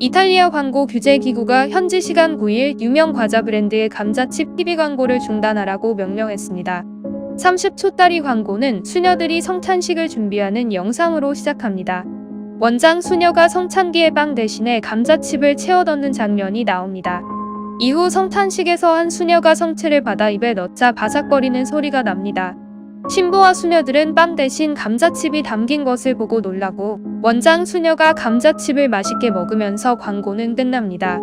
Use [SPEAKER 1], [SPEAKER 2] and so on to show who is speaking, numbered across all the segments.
[SPEAKER 1] 이탈리아 광고 규제 기구가 현지 시간 9일 유명 과자 브랜드의 감자칩 TV 광고를 중단하라고 명령했습니다. 30초짜리 광고는 수녀들이 성찬식을 준비하는 영상으로 시작합니다. 원장 수녀가 성찬기에 빵 대신에 감자칩을 채워 넣는 장면이 나옵니다. 이후 성탄식에서 한 수녀가 성체를 받아 입에 넣자 바삭거리는 소리가 납니다. 신부와 수녀들은 빵 대신 감자칩이 담긴 것을 보고 놀라고 원장 수녀가 감자칩을 맛있게 먹으면서 광고는 끝납니다.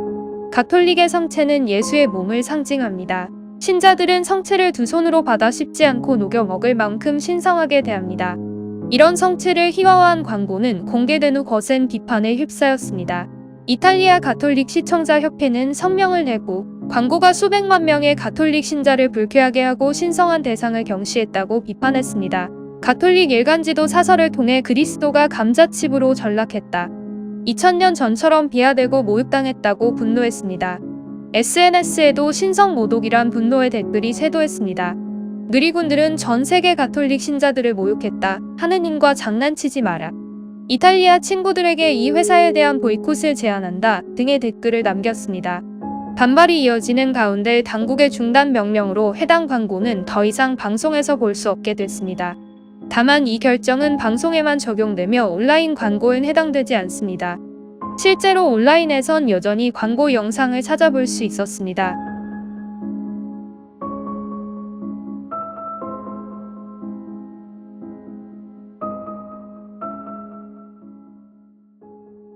[SPEAKER 1] 가톨릭의 성체는 예수의 몸을 상징합니다. 신자들은 성체를 두 손으로 받아 씹지 않고 녹여 먹을 만큼 신성하게 대합니다. 이런 성체를 희화화한 광고는 공개된 후 거센 비판에 휩싸였습니다. 이탈리아 가톨릭 시청자 협회는 성명을 내고 광고가 수백만 명의 가톨릭 신자를 불쾌하게 하고 신성한 대상을 경시했다고 비판했습니다. 가톨릭 일간지도 사설을 통해 그리스도가 감자칩으로 전락했다. 2000년 전처럼 비하되고 모욕당했다고 분노했습니다. SNS에도 신성 모독이란 분노의 댓글이 쇄도했습니다. 누리꾼들은 전 세계 가톨릭 신자들을 모욕했다. 하느님과 장난치지 마라. 이탈리아 친구들에게 이 회사에 대한 보이콧을 제안한다 등의 댓글을 남겼습니다. 반발이 이어지는 가운데 당국의 중단 명령으로 해당 광고는 더 이상 방송에서 볼 수 없게 됐습니다. 다만 이 결정은 방송에만 적용되며 온라인 광고엔 해당되지 않습니다. 실제로 온라인에선 여전히 광고 영상을 찾아볼 수 있었습니다.